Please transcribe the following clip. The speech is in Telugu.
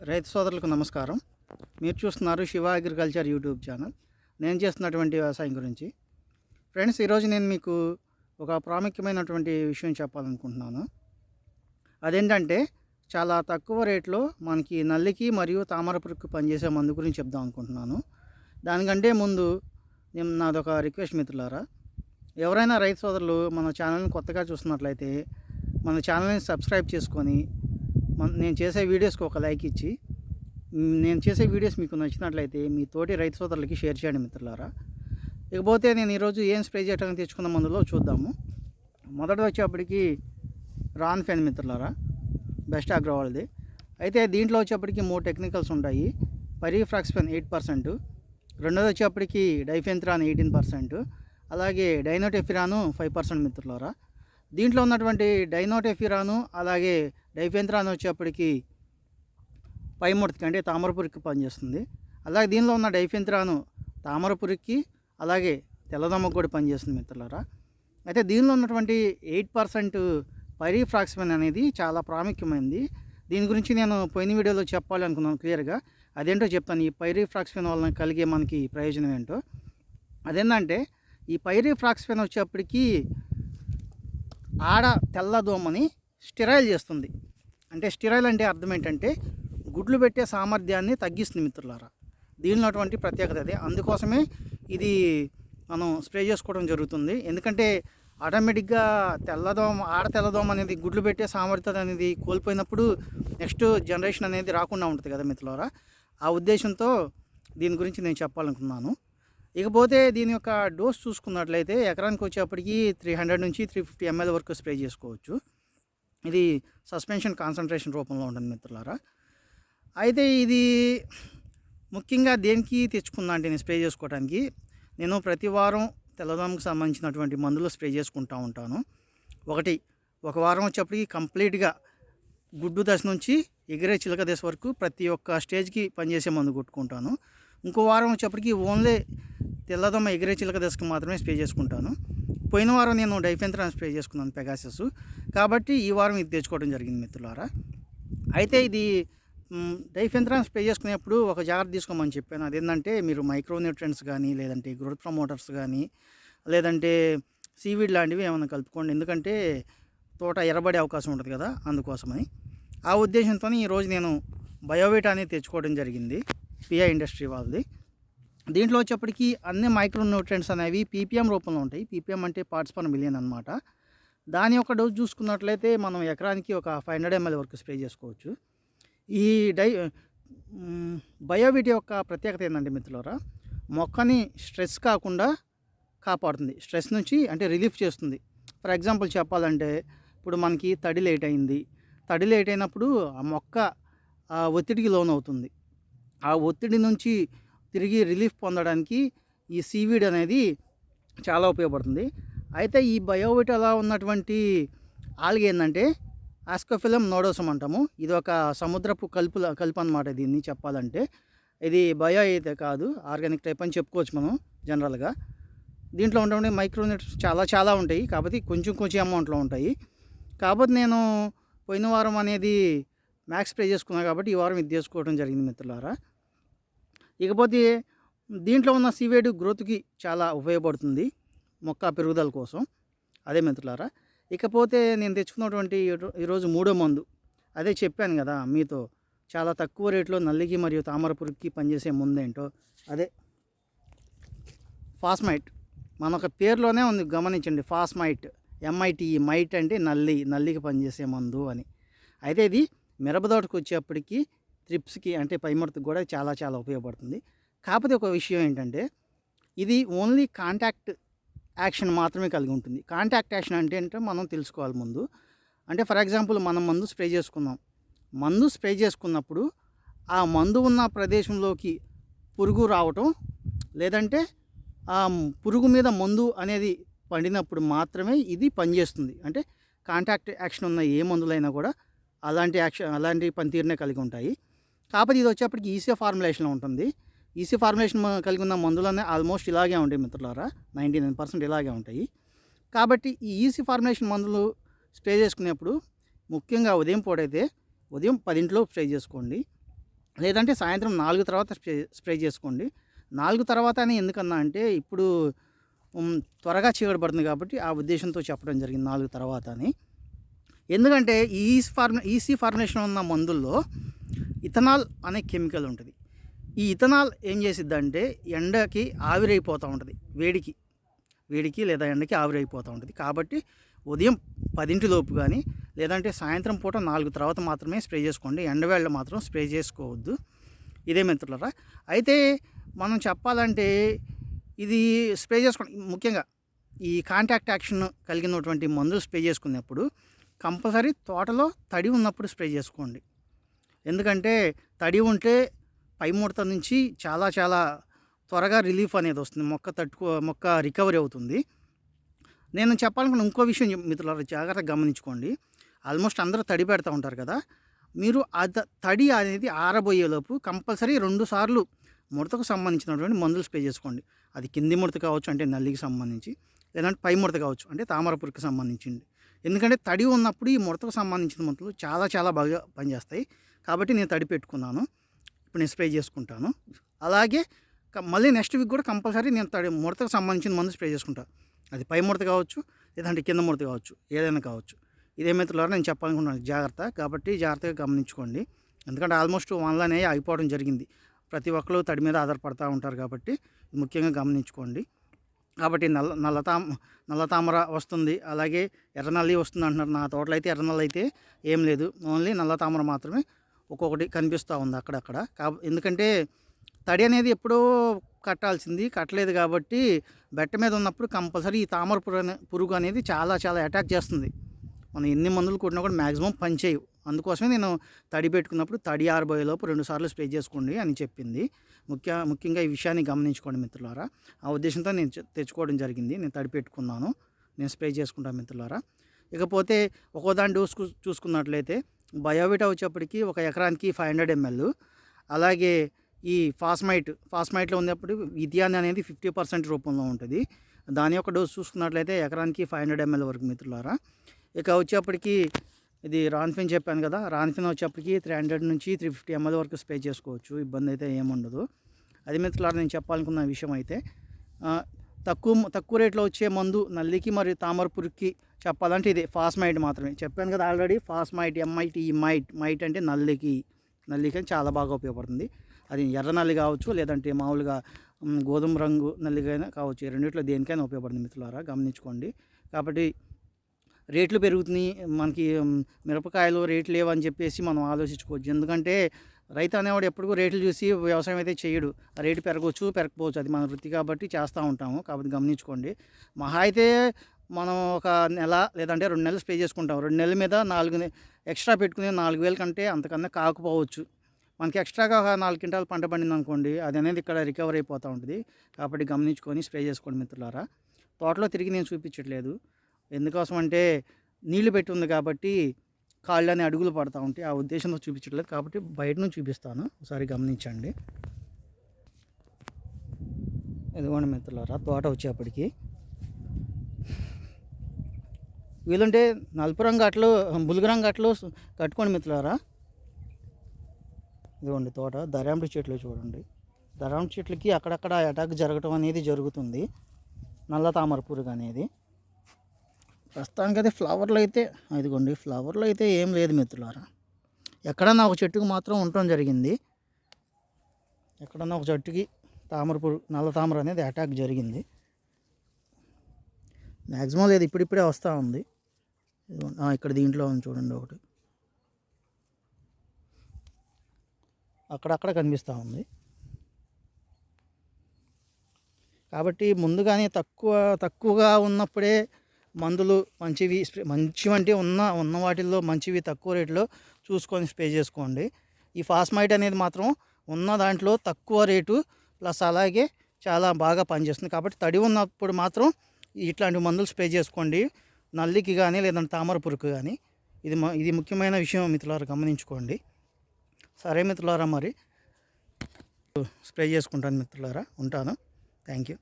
రైతు సోదరులకు నమస్కారం. మీరు చూస్తున్నారు శివ అగ్రికల్చర్ యూట్యూబ్ ఛానల్. నేను చేస్తున్నటువంటి వ్యవసాయం గురించి. ఫ్రెండ్స్ ఈరోజు నేను మీకు ఒక ప్రాముఖ్యమైనటువంటి విషయం చెప్పాలనుకుంటున్నాను. అదేంటంటే చాలా తక్కువ రేట్లో మనకి నల్లికి మరియు తామర పురుగుకి పనిచేసే మందు గురించి చెప్దాం అనుకుంటున్నాను. దానికంటే ముందు నేను నాదొక రిక్వెస్ట్ మిత్రులారా. ఎవరైనా రైతు సోదరులు మన ఛానల్ని కొత్తగా చూస్తున్నట్లయితే మన ఛానల్ని సబ్స్క్రైబ్ చేసుకొని నేను చేసే వీడియోస్కి ఒక లైక్ ఇచ్చి నేను చేసే వీడియోస్ మీకు నచ్చినట్లయితే మీ తోటి రైతు సోదరులకి షేర్ చేయండి మిత్రులారా. ఇకపోతే నేను ఈరోజు ఏం స్ప్రే చేయడానికి తెచ్చుకున్న మందులో చూద్దాము. మొదట వచ్చేప్పటికి రాన్ ఫెన్ మిత్రులారా బెస్ట్ అగ్రవాల్ది అయితే దీంట్లో వచ్చేప్పటికి మూడు టెక్నికల్స్ ఉంటాయి. పరీఫ్రాక్స్పెన్ ఎయిట్ పర్సెంట్ రెండోది వచ్చేప్పటికి డైఫెంత్రాన్ ఎయిటీన్ పర్సెంట్ అలాగే డైనోటెఫిరాను ఫైవ్ పర్సెంట్ మిత్రులారా. దీంట్లో ఉన్నటువంటి డైనోటెఫిరాను అలాగే డైఫెంత్రాన్ వచ్చేప్పటికి పైముడతకి అంటే తామరపురికి పనిచేస్తుంది. అలాగే దీనిలో ఉన్న డైఫెంత్రాను తామరపురికి అలాగే తెల్లదమ్మకు కూడా పనిచేస్తుంది మిత్రులారా. అయితే దీనిలో ఉన్నటువంటి ఎయిట్ పర్సెంట్ పరీఫ్రాక్సిమెన్ అనేది చాలా ప్రాముఖ్యమైనది దీని గురించి నేను పోయిన వీడియోలో చెప్పాలి అనుకున్నాను క్లియర్గా. అదేంటో చెప్తాను ఈ పైరీఫ్రాక్సిమెన్ వలన కలిగే మనకి ప్రయోజనం ఏంటో. అదేంటంటే ఈ పైరీఫ్రాక్సిమెన్ వచ్చేప్పటికి ఆడ తెల్లదోమని స్టిరైల్ చేస్తుంది. అంటే స్టిరైల్ అంటే అర్థం ఏంటంటే గుడ్లు పెట్టే సామర్థ్యాన్ని తగ్గిస్తుంది మిత్రులారా. దీనిలో అటువంటి ప్రత్యేకత అదే. అందుకోసమే ఇది మనం స్ప్రే చేసుకోవడం జరుగుతుంది. ఎందుకంటే ఆటోమేటిక్గా తెల్లదోమ ఆడ తెల్లదోమ అనేది గుడ్లు పెట్టే సామర్థ్యత అనేది కోల్పోయినప్పుడు నెక్స్ట్ జనరేషన్ అనేది రాకుండా ఉంటుంది కదా మిత్రులారా. ఆ ఉద్దేశంతో దీని గురించి నేను చెప్పాలనుకున్నాను. ఇకపోతే దీని యొక్క డోస్ చూసుకున్నట్లయితే ఎకరానికి వచ్చేప్పటికి త్రీ హండ్రెడ్ నుంచి త్రీ ఫిఫ్టీ ఎంఎల్ వరకు స్ప్రే చేసుకోవచ్చు. ఇది సస్పెన్షన్ కాన్సన్ట్రేషన్ రూపంలో ఉంటుంది మిత్రులారా. అయితే ఇది ముఖ్యంగా దేనికి తెచ్చుకున్నా అంటే నేను స్ప్రే చేసుకోవడానికి నేను ప్రతి వారం తెల్లదోమకు సంబంధించినటువంటి మందులు స్ప్రే చేసుకుంటూ ఉంటాను. ఒకటి ఒక వారం వచ్చేప్పటికి కంప్లీట్గా గుడ్డు దశ నుంచి ఎగిరే చిలక దశ వరకు ప్రతి ఒక్క స్టేజ్కి పనిచేసే మందు కొట్టుకుంటాను. ఇంకో వారం వచ్చేప్పటికి ఓన్లీ తెల్లదమ్మ ఎగిరే చిలక దశకు మాత్రమే స్ప్రే చేసుకుంటాను. పోయిన వారం నేను డైఫెంత్రాన్ స్ప్రే చేసుకున్నాను పెగాసెస్. కాబట్టి ఈ వారం ఇది తెచ్చుకోవడం జరిగింది మిత్రులారా. అయితే ఇది మ్, డైఫెంత్రాన్ స్ప్రే చేసుకునేప్పుడు ఒక జాగ్రత్త తీసుకోమని చెప్పాను. అదేంటంటే మీరు మైక్రోన్యూట్రియంట్స్ కానీ లేదంటే గ్రోత్ ప్రమోటర్స్ కానీ లేదంటే సీవీడ్ లాంటివి ఏమైనా కలుపుకోండి. ఎందుకంటే తోట ఎర్రబడే అవకాశం ఉంటుంది కదా అందుకోసమని. ఆ ఉద్దేశంతో ఈరోజు నేను బయోవేట్ అనేది తెచ్చుకోవడం జరిగింది. పిఐ ఇండస్ట్రీ వాళ్ళది. దీంట్లో వచ్చేప్పటికి అన్ని మైక్రో న్యూట్రియంట్స్ అనేవి పీపీఎం రూపంలో ఉంటాయి. పీపీఎం అంటే పార్ట్స్ పర్ మిలియన్ అనమాట దాని యొక్క డోస్ చూసుకున్నట్లయితే మనం ఎకరానికి ఒక ఫైవ్ హండ్రెడ్ ఎంఎల్ వరకు స్ప్రే చేసుకోవచ్చు. ఈ డై మ్, బయోవిట్ యొక్క ప్రత్యేకత ఏంటంటే మిత్రులరా? మొక్కని స్ట్రెస్ కాకుండా కాపాడుతుంది. స్ట్రెస్ నుంచి అంటే రిలీఫ్ చేస్తుంది. ఫర్ ఎగ్జాంపుల్ చెప్పాలంటే ఇప్పుడు మనకి తడి లేట్ అయింది. తడి లేట్ అయినప్పుడు ఆ మొక్క ఆ ఒత్తిడికి లోనవుతుంది. ఆ ఒత్తిడి నుంచి తిరిగి రిలీఫ్ పొందడానికి ఈ సీవీడ్ అనేది చాలా ఉపయోగపడుతుంది. అయితే ఈ బయోవిటలా ఉన్నటువంటి ఆల్గే ఏంటంటే ఆస్కోఫిలం నోడోసం అంటాము. ఇది ఒక సముద్రపు కలుపు కలుపు అనమాట దీన్ని చెప్పాలంటే. ఇది బయో అయితే కాదు ఆర్గానిక్ టైప్ అని చెప్పుకోవచ్చు మనం జనరల్గా. దీంట్లో ఉండే మైక్రోన్యూట్రియంట్స్ చాలా చాలా ఉంటాయి. కాబట్టి కొంచెం కొంచెం అమౌంట్లో ఉంటాయి. కాకపోతే నేను పోయిన వారం అనేది మ్యాక్స్ ప్రే చేసుకున్నాను కాబట్టి ఈ వారం ఇది చేసుకోవడం జరిగింది మిత్రులారా. ఇకపోతే దీంట్లో ఉన్న సీవేడ్ గ్రోత్కి చాలా ఉపయోగపడుతుంది మొక్క పెరుగుదల కోసం. అదే మిత్రులారా ఇకపోతే నేను తెచ్చుకున్నటువంటి ఈరోజు మూడో మందు. అదే చెప్పాను కదా మీతో చాలా తక్కువ రేట్లో నల్లికి మరియు తామర పురుగుకి పనిచేసే ముందేంటో ఏంటో. అదే ఫాస్మైట్. మన ఒక పేరులోనే ఉంది గమనించండి ఫాస్మైట్. ఎంఐటిఈ మైట్ అంటే నల్లి నల్లికి పనిచేసే మందు అని. అయితే ఇది మిరపదోటకు వచ్చేప్పటికి త్రిప్స్కి అంటే పైమడతకు కూడా చాలా చాలా ఉపయోగపడుతుంది. కాకపోతే ఒక విషయం ఏంటంటే ఇది ఓన్లీ కాంటాక్ట్ యాక్షన్ మాత్రమే కలిగి ఉంటుంది. కాంటాక్ట్ యాక్షన్ అంటే ఏంటో మనం తెలుసుకోవాలి ముందు. అంటే ఫర్ ఎగ్జాంపుల్ మనం మందు స్ప్రే చేసుకున్నాం మందు స్ప్రే చేసుకున్నప్పుడు ఆ మందు ఉన్న ప్రదేశంలోకి పురుగు రావటం లేదంటే ఆ పురుగు మీద మందు అనేది పండినప్పుడు మాత్రమే ఇది పనిచేస్తుంది. అంటే కాంటాక్ట్ యాక్షన్ ఉన్న ఏ మందులైనా కూడా అలాంటి యాక్షన్ అలాంటి పనితీరునే కలిగి ఉంటాయి. కాకపోతే ఇది వచ్చేప్పటికి ఈసీ ఫార్ములేషన్లో ఉంటుంది. ఈసీ ఫార్ములేషన్ కలిగి ఉన్న మందులన్నీ ఆల్మోస్ట్ ఇలాగే ఉంటాయి మిత్రులారా. నైంటీ నైన్ పర్సెంట్ ఇలాగే ఉంటాయి. కాబట్టి ఈ ఈసీ ఫార్ములేషన్ మందులు స్ప్రే చేసుకునేప్పుడు ముఖ్యంగా ఉదయం పూటైతే ఉదయం పదింట్లో స్ప్రే చేసుకోండి. లేదంటే సాయంత్రం నాలుగు తర్వాత స్ప్రే స్ప్రే చేసుకోండి. నాలుగు తర్వాత అని ఎందుకన్నా అంటే ఇప్పుడు త్వరగా చీకటి పడుతుంది కాబట్టి ఆ ఉద్దేశంతో చెప్పడం జరిగింది నాలుగు తర్వాత అని. ఎందుకంటే ఈ ఫార్మ ఈసీ ఫార్మేషన్ ఉన్న మందుల్లో ఇథనాల్ అనే కెమికల్ ఉంటుంది. ఈ ఇథనాల్ ఏం చేసిద్దంటే ఎండకి ఆవిరైపోతూ ఉంటుంది. వేడికి వేడికి లేదా ఎండకి ఆవిరైపోతూ ఉంటుంది. కాబట్టి ఉదయం పదింటిలోపు కానీ లేదంటే సాయంత్రం పూట నాలుగు తర్వాత మాత్రమే స్ప్రే చేసుకోండి. ఎండవేళ్ళ మాత్రం స్ప్రే చేసుకోవద్దు. ఇదే మిత్రులరా. అయితే మనం చెప్పాలంటే ఇది స్ప్రే చేసుకోండి. ముఖ్యంగా ఈ కాంటాక్ట్ యాక్షన్ కలిగినటువంటి మందులు స్ప్రే చేసుకున్నప్పుడు కంపల్సరీ తోటలో తడి ఉన్నప్పుడు స్ప్రే చేసుకోండి. ఎందుకంటే తడి ఉంటే పై ముడత నుంచి చాలా చాలా త్వరగా రిలీఫ్ అనేది వస్తుంది. మొక్క తట్టుకో మొక్క రికవరీ అవుతుంది. నేను చెప్పాలనుకున్న ఇంకో విషయం చెప్- మిత్రులారా జాగ్రత్తగా గమనించుకోండి. ఆల్మోస్ట్ అందరూ తడి పెడతా ఉంటారు కదా. మీరు అద తడి అనేది ఆరబోయేలోపు కంపల్సరీ రెండు సార్లు ముడతకు సంబంధించినటువంటి మందులు స్ప్రే చేసుకోండి. అది కింది ముడత కావచ్చు అంటే నల్లికి సంబంధించి లేదంటే పై ముడత కావచ్చు అంటే తామరపురికి సంబంధించింది. ఎందుకంటే తడి ఉన్నప్పుడు ఈ ముడతకు సంబంధించిన మందులు చాలా చాలా బాగా పనిచేస్తాయి. కాబట్టి నేను తడి పెట్టుకున్నాను. ఇప్పుడు నేను స్ప్రే చేసుకుంటాను. అలాగే మళ్ళీ నెక్స్ట్ వీక్ కూడా కంపల్సరీ నేను తడి ముడతకు సంబంధించిన మందు స్ప్రే చేసుకుంటాను అది పై ముడత కావచ్చు లేదంటే కింద ముడత కావచ్చు ఏదైనా కావచ్చు. ఇదే మిత్రులారా నేను చెప్పాలనుకున్నాను జాగ్రత్త. కాబట్టి జాగ్రత్తగా గమనించుకోండి. ఎందుకంటే ఆల్మోస్ట్ వన్లోనే అయిపోవడం జరిగింది. ప్రతి ఒక్కరు తడి మీద ఆధారపడతా ఉంటారు కాబట్టి ముఖ్యంగా గమనించుకోండి. కాబట్టి నల్ల నల్ల తామ నల్ల తామర వస్తుంది. అలాగే ఎర్రనల్లి వస్తుంది అంటున్నారు నా తోటలో అయితే ఎర్రనల్లి అయితే ఏం లేదు. ఓన్లీ నల్ల తామర మాత్రమే ఒక్కొక్కటి కనిపిస్తూ ఉంది అక్కడక్కడ. కాబ ఎందుకంటే తడి అనేది ఎప్పుడో కట్టాల్సింది కట్టలేదు కాబట్టి బెట్ట మీద ఉన్నప్పుడు కంపల్సరీ ఈ తామర పురుగు పురుగు అనేది చాలా చాలా అటాక్ చేస్తుంది. మనం ఎన్ని మందులు కొట్టినా కూడా మ్యాక్సిమం పనిచేయవు. అందుకోసమే నేను తడి పెట్టుకున్నప్పుడు తడి ఆరబోయేలోపు రెండు సార్లు స్ప్రే చేసుకోండి అని చెప్పింది. ముఖ్య ముఖ్యంగా ఈ విషయాన్ని గమనించుకోండి మిత్రులారా. ఆ ఉద్దేశంతో నేను తెచ్చుకోవడం జరిగింది. నేను తడి పెట్టుకున్నాను. నేను స్ప్రే చేసుకుంటాను మిత్రులారా. ఇకపోతే ఒక్కోదాని డోస్ చూసుకున్నట్లయితే బయోవిటా వచ్చేప్పటికి ఒక ఎకరానికి ఫైవ్ హండ్రెడ్ ఎంఎల్. అలాగే ఈ ఫాస్మైట్ ఫాస్మైట్లో ఉన్నప్పుడు విద్యాన్ని అనేది ఫిఫ్టీ పర్సెంట్ రూపంలో ఉంటుంది. దాని యొక్క డోస్ చూసుకున్నట్లయితే ఎకరానికి ఫైవ్ హండ్రెడ్ ఎంఎల్ వరకు మిత్రులారా. ఇక వచ్చేప్పటికి ఇది రాన్ఫిన్ చెప్పాను కదా రాన్ఫిన్ వచ్చేప్పటికి త్రీ హండ్రెడ్ నుంచి త్రీ ఫిఫ్టీ ఎంఎల్ వరకు స్ప్రే చేసుకోవచ్చు ఇబ్బంది అయితే ఏముండదు అది మిత్రులారా నేను చెప్పాలనుకున్న విషయం అయితే తక్కువ తక్కువ రేట్లో వచ్చే మందు నల్లికి మరియు తామర పురుగుకి చెప్పాలంటే ఇది ఫాస్మైట్ మాత్రమే. చెప్పాను కదా already Fosmite MIT mite mite అంటే నల్లికి నల్లికి అని చాలా బాగా ఉపయోగపడుతుంది. అది ఎర్ర నల్లి కావచ్చు లేదంటే మామూలుగా గోధుమ రంగు నల్లికైనా కావచ్చు రెండిట్లో దేనికైనా ఉపయోగపడుతుంది మిత్రులారా గమనించుకోండి. కాబట్టి రేట్లు పెరుగుతున్నాయి. మనకి మిరపకాయలు రేట్లు లేవని చెప్పేసి మనం ఆలోచించుకోవచ్చు. ఎందుకంటే రైతు అనేవాడు ఎప్పటికూ రేట్లు చూసి వ్యవసాయం అయితే చేయడు. ఆ రేటు పెరగవచ్చు పెరగకపోవచ్చు. అది మన వృత్తి కాబట్టి చేస్తూ ఉంటాము. కాబట్టి గమనించుకోండి. మహా అయితే మనం ఒక నెల లేదంటే రెండు నెలలు స్పే చేసుకుంటాం. రెండు నెలల మీద నాలుగు ఎక్స్ట్రా పెట్టుకుని నాలుగు వేల కంటే అంతకన్నా కాకపోవచ్చు. మనకి ఎక్స్ట్రాగా ఒక నాలుగు క్వింటాలు పంట పండింది అనుకోండి అది అనేది ఇక్కడ రికవర్ అయిపోతూ ఉంటుంది. కాబట్టి గమనించుకొని స్ప్రే చేసుకోండి మిత్రులారా. తోటలో తిరిగి నేను చూపించట్లేదు. ఎందుకోసం అంటే నీళ్ళు పెట్టి ఉంది కాబట్టి కాళ్ళని అడుగులు పడతా ఉంటాయి ఆ ఉద్దేశంతో చూపించట్లేదు కాబట్టి బయట నుంచి చూపిస్తాను. ఒకసారి గమనించండి. ఇదిగోండి మిత్రులారా తోట వచ్చేప్పటికి. వీలుంటే నలుపు రంగు అట్లు బులుగు రంగు అట్లు కట్టుకోండి మిత్రులారా. ఇదిగోండి తోట దరాంటి చెట్లు చూడండి. దరాంటి చెట్లకి అక్కడక్కడ అటాక్ జరగటం అనేది జరుగుతుంది. నల్ల తామర పురుగు అనేది. ప్రస్తుతానికి అయితే ఫ్లవర్లు అయితే ఇదిగోండి ఫ్లవర్లు అయితే ఏం లేదు మిత్రులారా. ఎక్కడన్నా ఒక చెట్టుకు మాత్రం ఉండటం జరిగింది. ఎక్కడన్నా ఒక చెట్టుకి తామర పురుగు నల్ల తామర అనేది అటాక్ జరిగింది. మ్యాక్సిమం లేదు ఇప్పుడిప్పుడే వస్తూ ఉంది. ఇక్కడ దీంట్లో ఉంది చూడండి ఒకటి. అక్కడక్కడ కనిపిస్తూ ఉంది. కాబట్టి ముందుగానే తక్కువ తక్కువగా ఉన్నప్పుడే మందులు మంచివి స్ప్రే మంచివి అంటే ఉన్న ఉన్న వాటిల్లో మంచివి తక్కువ రేట్లో చూసుకొని స్ప్రే చేసుకోండి. ఈ ఫాస్మైట్ అనేది మాత్రం ఉన్న దాంట్లో తక్కువ రేటు ప్లస్ అలాగే చాలా బాగా పనిచేస్తుంది. కాబట్టి తడి ఉన్నప్పుడు మాత్రం ఇట్లాంటి మందులు స్ప్రే చేసుకోండి. నల్లికి కానీ లేదంటే తామర పురుకు కానీ ఇది మ- ఇది ముఖ్యమైన విషయం మిత్రులారా గమనించుకోండి. సరే మిత్రులారా మరి స్ప్రే చేసుకుంటాను మిత్రులారా ఉంటాను. Thank you.